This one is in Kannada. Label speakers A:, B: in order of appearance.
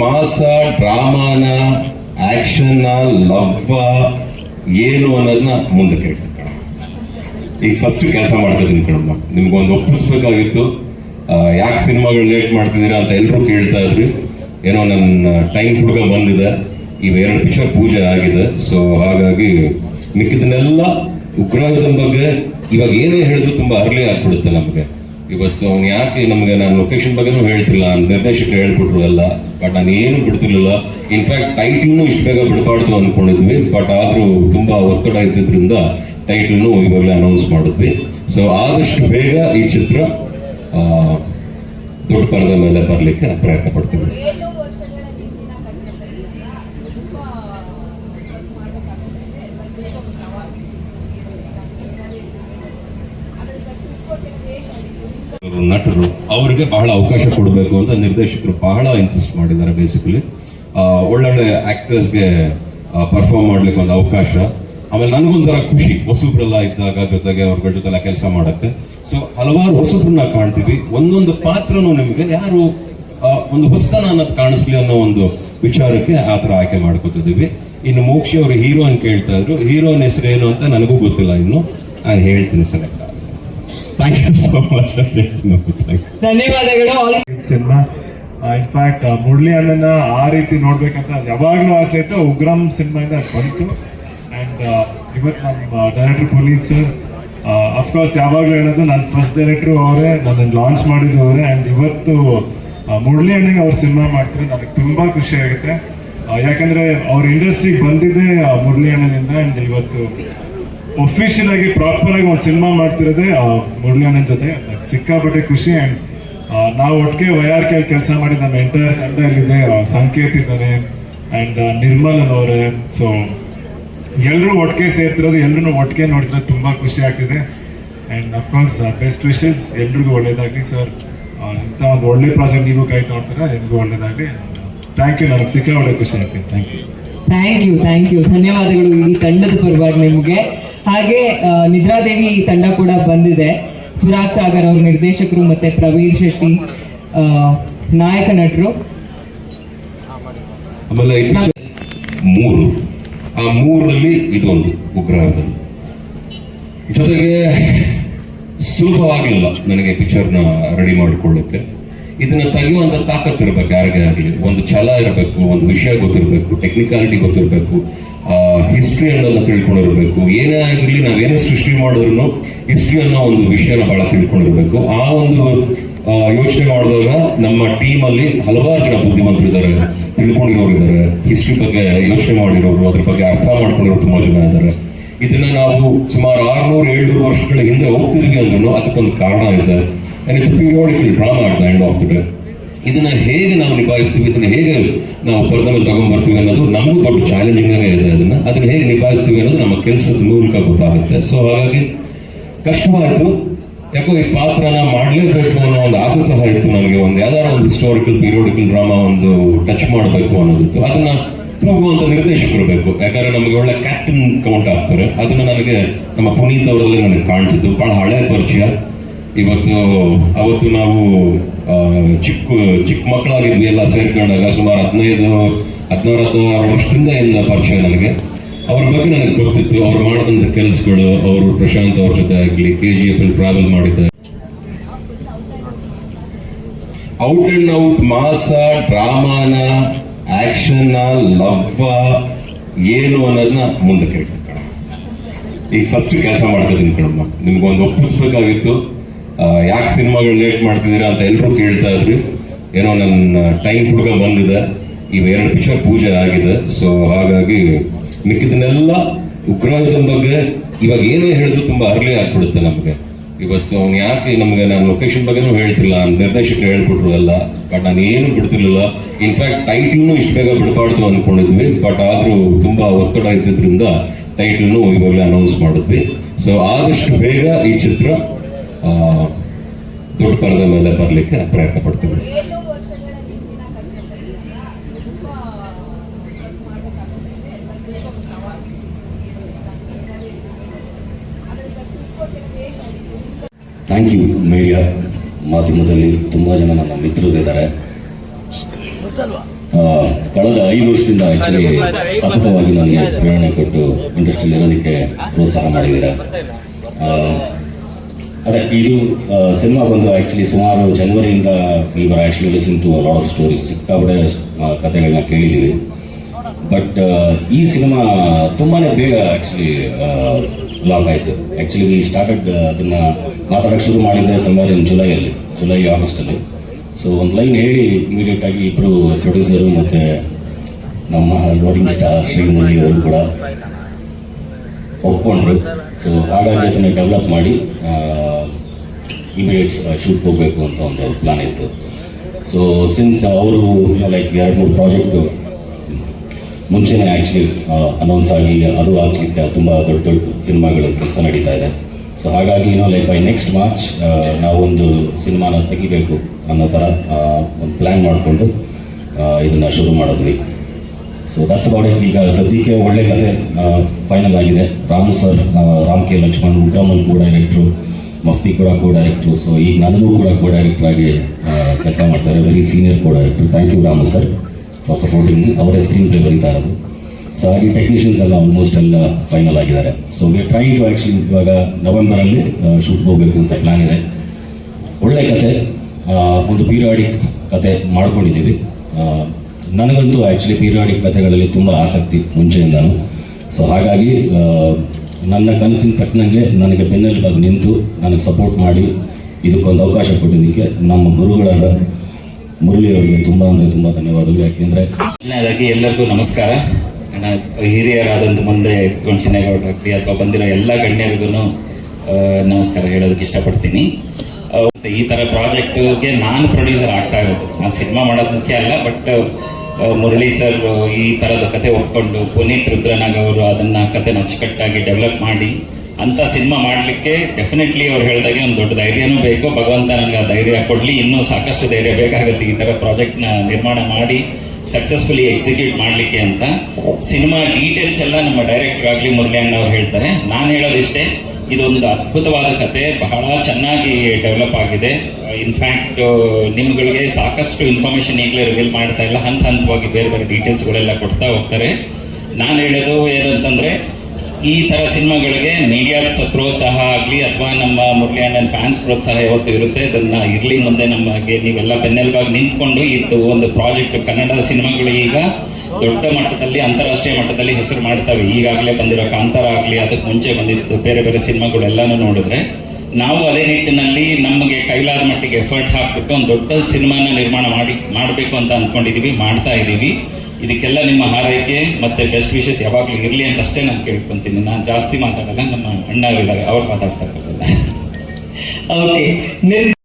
A: ಮಾಸ ಡ್ರಾಮಾನ ಆಕ್ಷನ್ನ, ಲವ್ವ, ಏನು ಅನ್ನೋದನ್ನ ಮುಂದೆ ಕೇಳ್ತೀನಿ ಕಣ. ಈಗ ಫಸ್ಟ್ ಕೆಲಸ ಮಾಡ್ಕೋತೀನಿ ಕಣಮ್ಮ ನಿಮ್ಗೊಂದು ಒಪ್ಪಿಸ್ಬೇಕಾಗಿತ್ತು ಯಾಕೆ ಸಿನಿಮಾಗಳು ಲೇಟ್ ಮಾಡ್ತಿದ್ದೀರಾ ಅಂತ ಎಲ್ಲರೂ ಕೇಳ್ತಾ ಇದ್ರಿ. ಏನೋ ನನ್ನ ಟೈಮ್ ಹುಡುಗ ಬಂದಿದೆ. ಇವೆರಡು ಪಿಕ್ಚರ್ ಪೂಜೆ ಆಗಿದೆ. ಸೊ ಹಾಗಾಗಿ ಮಿಕ್ಕಿದನ್ನೆಲ್ಲ ಉಗ್ರಹದ ಬಗ್ಗೆ ಇವಾಗ ಏನೇ ಹೇಳಿದ್ರು ತುಂಬಾ ಅರ್ಲಿ ಆಗ್ಬಿಡುತ್ತೆ ನಮಗೆ. ಇವತ್ತು ಅವ್ನು ಯಾಕೆ ನಮಗೆ ನಾನು ಲೊಕೇಶನ್ ಬಗ್ಗೆನೂ ಹೇಳ್ತಿಲ್ಲ ನಿರ್ದೇಶಕರು ಹೇಳ್ಬಿಟ್ರು ಎಲ್ಲ ಬಟ್ ನಾನು ಏನು ಬಿಡ್ತಿರ್ಲಿಲ್ಲ. ಇನ್ಫ್ಯಾಕ್ಟ್ ಟೈಟ್ಲನ್ನು ಇಷ್ಟು ಬೇಗ ಬಿಡಬಾರ್ದು ಅಂದ್ಕೊಂಡಿದ್ವಿ ಬಟ್ ಆದರೂ ತುಂಬಾ ಒತ್ತಡ ಇದ್ದಿದ್ದರಿಂದ ಟೈಟ್ಲನ್ನು ಇವಾಗಲೇ ಅನೌನ್ಸ್ ಮಾಡಿದ್ವಿ. ಸೊ ಆದಷ್ಟು ಬೇಗ ಈ ಚಿತ್ರ ದೊಡ್ಡ ಪರದ ಮೇಲೆ ಬರಲಿಕ್ಕೆ ಪ್ರಯತ್ನ ಪಡ್ತೀವಿ
B: ಏಳು ವರ್ಷಗಳ ಹಿಂದಿನ ಕಥೆಗಳನ್ನ ತುಂಬಾ ಮಾಡಬೇಕಾಗುತ್ತೆ ಎಲ್ಲ ಬೇಗ ಒಂದು ಸವಾಲು ಆಮೇಲೆ ಈಗ ಸುತ್ತೋಟಿನ ದೇಶ
A: ಅವರು ನಟರು, ಅವರಿಗೆ ಬಹಳ ಅವಕಾಶ ಕೊಡಬೇಕು ಅಂತ ನಿರ್ದೇಶಕರು ಬಹಳ ಇನ್ಸಿಸ್ಟ್ ಮಾಡಿದ್ದಾರೆ ಬೇಸಿಕಲಿ ಒಳ್ಳೊಳ್ಳೆ ಆಕ್ಟರ್ಸ್ಗೆ ಪರ್ಫಾರ್ಮ್ ಮಾಡ್ಲಿಕ್ಕೆ ಒಂದು ಅವಕಾಶ. ಆಮೇಲೆ ನನಗೊಂಥರ ಖುಷಿ, ಹೊಸಬ್ರೆಲ್ಲ ಇದ್ದಾಗ ಜೊತೆಗೆ ಅವ್ರ ಜೊತೆಲ್ಲ ಕೆಲಸ ಮಾಡಕ್ಕೆ. ಸೊ ಹಲವಾರು ಹೊಸಬ್ರನ್ನ ಕಾಣ್ತೀವಿ. ಒಂದೊಂದು ಪಾತ್ರನೂ ನಿಮಗೆ ಯಾರು ಒಂದು ಹೊಸತನ ಅನ್ನೋದು ಕಾಣಿಸ್ಲಿ ಅನ್ನೋ ಒಂದು ವಿಚಾರಕ್ಕೆ ಆ ಥರ ಆಯ್ಕೆ ಮಾಡ್ಕೊತಿದ್ದೀವಿ. ಇನ್ನು ಮೋಕ್ಷಿ ಅವರು ಅಂತ ಕೇಳ್ತಾ ಇದ್ರು. ಹೀರೋನ್ ಹೆಸರು ಏನು ಅಂತ ನನಗೂ ಗೊತ್ತಿಲ್ಲ ಇನ್ನು. ನಾನು ಹೇಳ್ತೀನಿ select thank you so much
C: ಧನ್ಯವಾದಗಳು
D: ಇನ್ಫ್ಯಾಕ್ಟ್ ಮುರಳಿ ಅಣ್ಣನ ಆ ರೀತಿ ನೋಡ್ಬೇಕಂತ ಯಾವಾಗಲೂ ಆಸೆ ಇತ್ತು. ಉಗ್ರಂ ಸಿನಿಮಾಯಿಂದ ಬಂತು. ಆ್ಯಂಡ್ ಇವತ್ತು ನಮ್ಮ ಡೈರೆಕ್ಟರ್ ಪುನೀತ್ ಸರ್ ಅಫ್ಕೋರ್ಸ್ ಯಾವಾಗಲೂ ಹೇಳೋದು ನನ್ನ ಫಸ್ಟ್ ಡೈರೆಕ್ಟ್ರು ಅವರೇ ನನ್ನ ಲಾಂಚ್ ಮಾಡಿದ್ರು ಅವರೇ. ಆ್ಯಂಡ್ ಇವತ್ತು ಮುರಳಿ ಅಣ್ಣಗೆ ಅವ್ರು ಸಿನಿಮಾ ಮಾಡ್ತಾರೆ. ನನಗೆ ತುಂಬ ಖುಷಿ ಆಗುತ್ತೆ. ಯಾಕಂದ್ರೆ ಅವ್ರ ಇಂಡಸ್ಟ್ರಿಗೆ ಬಂದಿದ್ದೇ ಆ, ಮುರಳಿ ಅಣ್ಣನಿಂದ. ಆ್ಯಂಡ್ ಇವತ್ತು ಒಫಿಷಿಯಲ್ ಆಗಿ ಪ್ರಾಪರ್ ಆಗಿ ಒಂದು ಸಿನಿಮಾ ಮಾಡ್ತಿರೋದೇ ಆ, ಮುರಳಿ ಅಣ್ಣನ ಜೊತೆ ಸಿಕ್ಕಾಪಟ್ಟೆ ಖುಷಿ ಆ್ಯಂಡ್ ನಾವು ಒಟ್ಟಿಗೆ ವೈ ಆರ್ ಕೆ ಕೆಲಸ ಮಾಡಿ ನಮ್ಮ ಎಂಟೈರ್ ತಂಡದಲ್ಲಿದೆ ಸಂಕೇತ್ ಇದ್ದಾನೆ ಆ್ಯಂಡ್ ನಿರ್ಮಲ್ ಅನ್ನೋರೆ. ಸೊ ಎಲ್ಲರೂ ಒಟ್ಟಿಗೆ ಸೇರ್ತಿರೋದು ಎಲ್ಲರೂ ಒಟ್ಟಿಗೆ ನೋಡಿದ್ರೆ ತುಂಬ ಖುಷಿ ಆಗ್ತಿದೆ. ಆ್ಯಂಡ್ ಅಫ್ಕೋರ್ಸ್ ಬೆಸ್ಟ್ ವಿಶಸ್ ಎಲ್ರಿಗೂ ಒಳ್ಳೇದಾಗಲಿ ಸರ್ ಇಂಥ ಒಂದು ಒಳ್ಳೆ ಪ್ರಾಜೆಕ್ಟ್ ನೀವು ಕೈ ನೋಡ್ತೀರ ಎಲ್ರಿಗೂ ಒಳ್ಳೇದಾಗಲಿ. ಥ್ಯಾಂಕ್ ಯು ನನಗೆ ಸಿಕ್ಕಾಪಟ್ಟೆ ಖುಷಿ ಆಗ್ತಿದೆ thank you
C: thank you thank you ಧನ್ಯವಾದಗಳು ಈ ತಂಡದ ಪರವಾಗಿ ನಿಮಗೆ. ಹಾಗೆ ನಿದ್ರಾದೇವಿ ತಂಡ ಕೂಡ ಬಂದಿದೆ. ಸುರಾಜ್ ಸಾಗರ್ ಅವ್ರ ನಿರ್ದೇಶಕರು ಮತ್ತೆ ಪ್ರವೀಣ್ ಶೆಟ್ಟಿ ನಾಯಕ ನಟರು.
A: ಮೂರು. ಆ ಮೂರರಲ್ಲಿ ಇದೊಂದು ಉಗ್ರಹ ಜೊತೆಗೆ ಸುಲಭವಾಗಲಿಲ್ಲ ನನಗೆ ಪಿಕ್ಚರ್ನ ರೆಡಿ ಮಾಡಿಕೊಳ್ಳಕ್ಕೆ. ಇದನ್ನ ತೆಗೆಯುವಂತ ತಾಕತ್ತು ಇರಬೇಕು, ಯಾರಿಗೇ ಆಗಲಿ. ಒಂದು ಛಲ ಇರಬೇಕು, ಒಂದು ವಿಷಯ ಗೊತ್ತಿರಬೇಕು ಟೆಕ್ನಿಕಾಲಿಟಿ ಗೊತ್ತಿರಬೇಕು ಹಿಸ್ಟ್ರಿ ಅನ್ನೋದನ್ನ ತಿಳ್ಕೊಂಡಿರಬೇಕು. ಏನೇ ಆಗಿರಲಿ ನಾವೇನೇ ಸೃಷ್ಟಿ ಮಾಡಿದ್ರು ಹಿಸ್ಟ್ರಿ ಅನ್ನೋ ಒಂದು ವಿಷಯನ ಬಹಳ ತಿಳ್ಕೊಂಡಿರಬೇಕು. ಆ ಒಂದು ಯೋಚನೆ ಮಾಡಿದಾಗ ನಮ್ಮ ಟೀಮ್ ಅಲ್ಲಿ ಹಲವಾರು ಜನ ಬುದ್ಧಿವಂತರು ಇದ್ದಾರೆ ತಿಳ್ಕೊಂಡಿರೋರು ಇದ್ದಾರೆ. ಹಿಸ್ಟ್ರಿ ಬಗ್ಗೆ ಯೋಚನೆ ಮಾಡಿರೋರು, ಅದ್ರ ಬಗ್ಗೆ ಅರ್ಥ ಮಾಡ್ಕೊಂಡಿರೋರು ತುಂಬಾ ಜನ ಇದ್ದಾರೆ. ಇದನ್ನ ನಾವು ಸುಮಾರು ಆರ್ನೂರು, ಏಳ್ನೂರು ವರ್ಷಗಳ ಹಿಂದೆ ಹೋಗ್ತಿದ್ವಿ ಅಂದ್ರೂ ಅದಕ್ಕೊಂದು ಕಾರಣ ಇದೆ. And it's purity drama at the end of the day ಇದನ್ನ ಹೇಗೆ ನಾವು ನಿಭಾಯಿಸ್ತೀವಿ, ಇದನ್ನ ಹೇಗೆ ನಾವು ಪರದ ಮೇಲೆ ತಗೊಂಡ್ಬರ್ತೀವಿ ಅನ್ನೋದು ನಮಗೂ ದೊಡ್ಡ ಚಾಲೆಂಜಿಂಗ್ ಇದೆ ಅದನ್ನ. ಅದನ್ನ ಹೇಗೆ ನಿಭಾಯಿಸ್ತೀವಿ ಅನ್ನೋದು ನಮ್ಮ ಕೆಲಸದ ಮೂಲಕ ಗೊತ್ತಾಗುತ್ತೆ. ಸೊ ಹಾಗಾಗಿ ಕಷ್ಟವಾಯಿತು. ಯಾಕೋ ಈ ಪಾತ್ರನ ಮಾಡಲೇಬೇಕು ಅನ್ನೋ ಒಂದು ಆಸೆ ಸಹ ಇತ್ತು ನನಗೆ. ಒಂದು ಯಾವ್ದಾದ್ರು ಒಂದು ಹಿಸ್ಟೋರಿಕಲ್ ಪೀರಿಯೋಡಿಕಲ್ ಡ್ರಾಮಾ ಒಂದು ಟಚ್ ಮಾಡಬೇಕು ಅನ್ನೋದಿತ್ತು. ಅದನ್ನ ತೂಗುವಂತ ನಿರ್ದೇಶಕರು ಬೇಕು. ಯಾಕಂದ್ರೆ ನಮಗೆ ಒಳ್ಳೆ ಕ್ಯಾಪ್ಟನ್ ಕೌಂಟ್ ಆಗ್ತಾರೆ. ಅದನ್ನ ನನಗೆ ನಮ್ಮ ಪುನೀತ್ ಅವರಲ್ಲಿ ನನಗೆ ಕಾಣಿಸಿದ್ದು. ಬಹಳ ಹಳೆ ಪರಿಚಯ. ಇವತ್ತು, ಅವತ್ತು ನಾವು ಚಿಕ್ಕ ಚಿಕ್ಕ ಮಕ್ಕಳಾಗಿದ್ವಿ ಎಲ್ಲ ಸೇರ್ಕೊಂಡಾಗ ಸುಮಾರು ಹದಿನೈದು ಹದಿನಾರು ಹದಿನಾರು ವರ್ಷದಿಂದ ಇಂದ ಪರಿಚಯ ನನಗೆ. ಅವ್ರ ಬಗ್ಗೆ ನನಗೆ ಗೊತ್ತಿತ್ತು, ಅವ್ರು ಮಾಡಿದಂಥ ಕೆಲಸಗಳು, ಅವರು ಪ್ರಶಾಂತ್ ಅವ್ರ ಜೊತೆ ಆಗಲಿ ಕೆ ಜಿ ಎಫ್ ಅಲ್ಲಿ ಟ್ರಾವೆಲ್ ಮಾಡಿದ್ದಾರೆ. ಔಟ್ ಅಂಡ್ ಔಟ್ ಮಾಸ ಡ್ರಾಮಾನ ಆಕ್ಷನ್ ಲವ್ವ ಏನು ಅನ್ನೋದನ್ನ ಮುಂದೆ ಕೇಳ್ತೀನಿ ಈಗ ಫಸ್ಟ್ ಕೆಲಸ ಮಾಡ್ಕೋತೀನಿ ಕಣಮ್ಮ. ನಿಮ್ಗೊಂದು ಒಪ್ಪಿಸ್ಬೇಕಾಗಿತ್ತು. ಯಾಕೆ ಸಿನಿಮಾಗಳು ಲೇಟ್ ಮಾಡ್ತಿದ್ದೀರಾ ಅಂತ ಎಲ್ಲರೂ ಕೇಳ್ತಾ ಇದ್ರಿ. ಏನೋ ನನ್ನ ಟೈಮ್ ಹುಡುಗ ಬಂದಿದೆ. ಇವೆರಡು ಪಿಕ್ಚರ್ ಪೂಜೆ ಆಗಿದೆ. ಸೊ ಹಾಗಾಗಿ ಮಿಕ್ಕಿದನ್ನೆಲ್ಲ ಉಗ್ರವಾದದ ಬಗ್ಗೆ ಇವಾಗ ಏನೇ ಹೇಳಿದ್ರು ತುಂಬಾ ಅರ್ಲಿ ಆಗ್ಬಿಡುತ್ತೆ ನಮಗೆ. ಇವತ್ತು ಅವ್ನು ಯಾಕೆ ನಮಗೆ ನಾನು ಲೊಕೇಶನ್ ಬಗ್ಗೆನೂ ಹೇಳ್ತಿಲ್ಲ ನಿರ್ದೇಶಕರು ಹೇಳ್ಬಿಟ್ರು ಎಲ್ಲ ಬಟ್ ನಾನು ಏನು ಬಿಡ್ತಿರ್ಲಿಲ್ಲ. ಇನ್ಫ್ಯಾಕ್ಟ್ ಟೈಟ್ಲ್ನು ಇಷ್ಟು ಬೇಗ ಬಿಡಬಾರ್ದು ಅಂದ್ಕೊಂಡಿದ್ವಿ ಬಟ್ ಆದರೂ ತುಂಬಾ ಒತ್ತಡ ಇದ್ದಿದ್ರಿಂದ ಟೈಟ್ಲ್ನು ಇವಾಗಲೇ ಅನೌನ್ಸ್ ಮಾಡಿದ್ವಿ. ಸೊ ಆದಷ್ಟು ಬೇಗ ಈ ಚಿತ್ರ ದೊಡ್ಡ ಪರದ ಮೇಲೆ ಬರಲಿಕ್ಕೆ ಪ್ರಯತ್ನ ಪಡ್ತೀವಿ.
E: ಥ್ಯಾಂಕ್ ಯು ಮೀಡಿಯಾ ಮಾಧ್ಯಮದಲ್ಲಿ ತುಂಬಾ ಜನ ನನ್ನ ಮಿತ್ರರಿದ್ದಾರೆ. ಕಳೆದ ಐದು ವರ್ಷದಿಂದ ಆಕ್ಚುಲಿ ಸತತವಾಗಿ ನನಗೆ ಪ್ರೇರಣೆ ಕೊಟ್ಟು ಇಂಡಸ್ಟ್ರಿಯಲ್ಲಿ ಇರೋದಕ್ಕೆ ಪ್ರೋತ್ಸಾಹ ಮಾಡಿದ್ದೀರಾ. ಆ, ಅದೇ ಇದು ಸಿನಿಮಾ ಬಂದು ಆ್ಯಕ್ಚುಲಿ ಸುಮಾರು ಜನವರಿಯಿಂದ ಇವರ್ actually listen to lot of stories ಸಿಕ್ಕಾಪಡೆ ಕಥೆಗಳನ್ನ ಕೇಳಿದ್ದೀವಿ. ಬಟ್ ಈ ಸಿನಿಮಾ ತುಂಬಾ ಬೇಗ ಆ್ಯಕ್ಚುಲಿ ಲಾಂಗ್ ಆಯಿತು. ಆ್ಯಕ್ಚುಲಿ ವಿ ಸ್ಟಾರ್ಟೆಡ್ ಅದನ್ನು ಮಾತಾಡೋಕೆ ಶುರು ಮಾಡಿದ್ದೆ ಸಮ್ವೇರ್ ಇನ್ ಜುಲೈಯಲ್ಲಿ ಜುಲೈ ಆಗಸ್ಟಲ್ಲಿ ಸೊ ಒಂದು ಲೈನ್ ಹೇಳಿ ಇಮಿಡಿಯೇಟ್ ಆಗಿ ಇಬ್ಬರು ಪ್ರೊಡ್ಯೂಸರು ಮತ್ತು ನಮ್ಮ ಲೋಡಿಂಗ್ ಸ್ಟಾರ್ ಶ್ರೀಮುರಳಿ ಅವರು ಕೂಡ ಒಪ್ಕೊಂಡ್ರು. ಸೊ ಹಾಗಾಗಿ ಅದನ್ನು ಡೆವಲಪ್ ಮಾಡಿ ಇಮಿಡಿಯೇಟ್ ಶೂಟ್ ಹೋಗಬೇಕು ಅಂತ ಒಂದು ಪ್ಲಾನ್ ಇತ್ತು. ಸೊ ಸಿನ್ಸ್ ಅವರು ಲೈಕ್ ಎರಡು ಮೂರು ಪ್ರಾಜೆಕ್ಟು ಮುಂಚೆನೇ ಆ್ಯಕ್ಚುಲಿ ಅನೌನ್ಸ್ ಆಗಿ ಅದು ಆಗಲಿಕ್ಕೆ ತುಂಬ ದೊಡ್ಡ ದೊಡ್ಡ ಸಿನಿಮಾಗಳು, ಕೆಲಸ ನಡೀತಾ ಇದೆ. ಸೊ ಹಾಗಾಗಿ ಏನೋ ಲೈಕ್ ಬೈ ನೆಕ್ಸ್ಟ್ ಮಾರ್ಚ್ ನಾವೊಂದು ಸಿನಿಮಾನ ತೆಗಿಬೇಕು ಅನ್ನೋ ಥರ ಒಂದು ಪ್ಲ್ಯಾನ್ ಮಾಡಿಕೊಂಡು ಇದನ್ನು ಶುರು ಮಾಡಿದ್ವಿ. ಸೊ ದಟ್ಸ್ ಅಬೌಟ್ ಇಟ್ ಈಗ ಸದ್ಯಕ್ಕೆ ಒಳ್ಳೆ ಕತೆ ಫೈನಲ್ ಆಗಿದೆ. Ramu sir Ram K. Lakshman, ಉಗ್ರಮಲ್ ಕೂಡ ಡೈರೆಕ್ಟ್ರು ಮಫ್ತಿ ಕೂಡ ಕೋ ಡೈರೆಕ್ಟ್ರು ಸೊ ಈಗ ನನಗೂ ಕೂಡ ಕೋ ಡೈರೆಕ್ಟರ್ ಆಗಿ ಕೆಲಸ ಮಾಡ್ತಾರೆ. Very senior co director thank you Ramu sir for supporting ಅವರೇ ಸ್ಕ್ರೀನ್ ಪ್ಲೇ ಬರೀತಾ ಇರೋದು. ಸೊ ಹಾಗೆ ಟೆಕ್ನಿಷಿಯನ್ಸ್ ಎಲ್ಲ ಆಲ್ಮೋಸ್ಟ್ ಎಲ್ಲ ಫೈನಲ್ ಆಗಿದ್ದಾರೆ. So we try to actually ಇವಾಗ ನವೆಂಬರಲ್ಲಿ ಶೂಟ್ ಹೋಗಬೇಕು ಅಂತ ಪ್ಲಾನ್ ಇದೆ. ಒಳ್ಳೆ ಕತೆ ಒಂದು ಪೀರಿಯಾಡಿಕ್ ಕತೆ ಮಾಡ್ಕೊಂಡಿದ್ದೀವಿ. ನನಗಂತೂ ಆ್ಯಕ್ಚುಲಿ ಪೀರಿಯಾಡಿಕ್ ಕಥೆಗಳಲ್ಲಿ ತುಂಬ ಆಸಕ್ತಿ ಮುಂಚೆಯಿಂದನು ಸೊ ಹಾಗಾಗಿ ನನ್ನ ಕನಸಿನ ತಕ್ಕನಂಗೆ ನನಗೆ ಬೆನ್ನೆಲುಬಾಗಿ ನಿಂತು ನನಗೆ ಸಪೋರ್ಟ್ ಮಾಡಿ ಇದಕ್ಕೊಂದು ಅವಕಾಶ ಕೊಟ್ಟಿದ್ದಕ್ಕೆ ನಮ್ಮ ಗುರುಗಳಾದ ಮುರಳಿ ಅವರಿಗೆ ತುಂಬ ಅಂದರೆ ತುಂಬ ಧನ್ಯವಾದಗಳು. ಯಾಕೆಂದರೆ
F: ಮೊದಲನೇದಾಗಿ ಎಲ್ಲರಿಗೂ ನಮಸ್ಕಾರ. ಹಿರಿಯರಾದಂಥ ಮುಂದೆ ಚಿನ್ನೇಗೌಡರಾಗಲಿ ಅಥವಾ ಬಂದಿರೋ ಎಲ್ಲ ಗಣ್ಯರಿಗೂ ನಮಸ್ಕಾರ ಹೇಳೋದಕ್ಕೆ ಇಷ್ಟಪಡ್ತೀನಿ. ಈ ಥರ ಪ್ರಾಜೆಕ್ಟ್ಗೆ ನಾನು ಪ್ರೊಡ್ಯೂಸರ್ ಆಗ್ತಾ ಇರೋದು. ನಾನು ಸಿನಿಮಾ ಮಾಡೋದು ಮುಖ್ಯ ಅಲ್ಲ, ಬಟ್ ಮುರಳಿ ಸರ್ ಈ ಥರದ ಕತೆ ಒಪ್ಕೊಂಡು ಪುನೀತ್ ರುದ್ರನಾಗ್ ಅವರು ಅದನ್ನ ಕತೆ ಅಚ್ಚುಕಟ್ಟಾಗಿ ಡೆವಲಪ್ ಮಾಡಿ, ಅಂತ ಸಿನಿಮಾ ಮಾಡಲಿಕ್ಕೆ ಡೆಫಿನೆಟ್ಲಿ ಅವ್ರು ಹೇಳಿದಾಗೆ ಒಂದು ದೊಡ್ಡ ಧೈರ್ಯನೂ ಬೇಕು. ಭಗವಂತ ನನಗೆ ಆ ಧೈರ್ಯ ಕೊಡಲಿ, ಇನ್ನೂ ಸಾಕಷ್ಟು ಧೈರ್ಯ ಬೇಕಾಗುತ್ತೆ ಈ ಥರ ಪ್ರಾಜೆಕ್ಟ್ನ ನಿರ್ಮಾಣ ಮಾಡಿ ಸಕ್ಸಸ್ಫುಲಿ ಎಕ್ಸಿಕ್ಯೂಟ್ ಮಾಡಲಿಕ್ಕೆ ಅಂತ. ಸಿನಿಮಾ ಡೀಟೇಲ್ಸ್ ಎಲ್ಲ ನಮ್ಮ ಡೈರೆಕ್ಟರ್ ಆಗಲಿ ಮುರಳಿ ಅಣ್ಣ ಅವ್ರು ಹೇಳ್ತಾರೆ. ನಾನು ಹೇಳೋದಿಷ್ಟೇ ಇದೊಂದು ಅದ್ಭುತವಾದ ಕತೆ. ಬಹಳ ಚೆನ್ನಾಗಿ ಡೆವಲಪ್ ಆಗಿದೆ. ಇನ್ಫ್ಯಾಕ್ಟ್ ನಿಮ್ಗಳಿಗೆ ಸಾಕಷ್ಟು ಇನ್ಫಾರ್ಮೇಶನ್ ಈಗಲೇ ರಿವೀಲ್ ಮಾಡ್ತಾ ಇಲ್ಲ. ಹಂತ ಹಂತವಾಗಿ ಬೇರೆ ಬೇರೆ ಡೀಟೇಲ್ಸ್ಗಳೆಲ್ಲ ಕೊಡ್ತಾ ಹೋಗ್ತಾರೆ. ನಾನು ಹೇಳೋದು ಏನಂತಂದ್ರೆ ಈ ತರ ಸಿನಿಮಾಗಳಿಗೆ ಮೀಡಿಯಾಸ್ ಪ್ರೋತ್ಸಾಹ ಆಗಲಿ ಅಥವಾ ನಮ್ಮ ಮುಖ್ಯ ಫ್ಯಾನ್ಸ್ ಪ್ರೋತ್ಸಾಹ ಯಾವತ್ತು ಇರುತ್ತೆ. ಅದನ್ನ ಇರ್ಲಿ ಮುಂದೆ ನಮಗೆ ನೀವೆಲ್ಲ ಬೆನ್ನೆಲುಬಾಗಿ ನಿಂತ್ಕೊಂಡು ಇದು ಒಂದು ಪ್ರಾಜೆಕ್ಟ್ ಕನ್ನಡ ಸಿನಿಮಾಗಳು ಈಗ ದೊಡ್ಡ ಮಟ್ಟದಲ್ಲಿ, ಅಂತಾರಾಷ್ಟ್ರೀಯ ಮಟ್ಟದಲ್ಲಿ ಹೆಸರು ಮಾಡ್ತವೆ. ಈಗಾಗಲೇ ಬಂದಿರೋ ಕಾಂತಾರ ಆಗಲಿ ಅದಕ್ಕೆ ಮುಂಚೆ ಬಂದಿತ್ತು ಬೇರೆ ಬೇರೆ ಸಿನಿಮಾಗಳು ಎಲ್ಲಾನು ನೋಡಿದ್ರೆ. ನಾವು ಅದೇ ನಿಟ್ಟಿನಲ್ಲಿ ನಮಗೆ ಕೈಲಾದ ಮಟ್ಟಿಗೆ ಎಫರ್ಟ್ ಹಾಕ್ಬಿಟ್ಟು ಒಂದು ದೊಡ್ಡ ಸಿನಿಮಾನ ನಿರ್ಮಾಣ ಮಾಡಿ, ಮಾಡಬೇಕು ಅಂತ ಅಂದ್ಕೊಂಡಿದ್ದೀವಿ ಮಾಡ್ತಾ ಇದ್ದೀವಿ ಇದಕ್ಕೆಲ್ಲ ನಿಮ್ಮ ಹಾರೈಕೆ ಮತ್ತೆ ಬೆಸ್ಟ್ ವಿಶಸ್ ಯಾವಾಗಲೂ ಇರಲಿ ಅಂತ ಅಷ್ಟೇ ನಾನು ಕೇಳ್ಕೊಂತೀನಿ. ನಾನು ಜಾಸ್ತಿ ಮಾತಾಡಲ್ಲ, ನಮ್ಮ ಅಣ್ಣ ಅವರು ಮಾತಾಡ್ತಾ
C: ಓಕೆ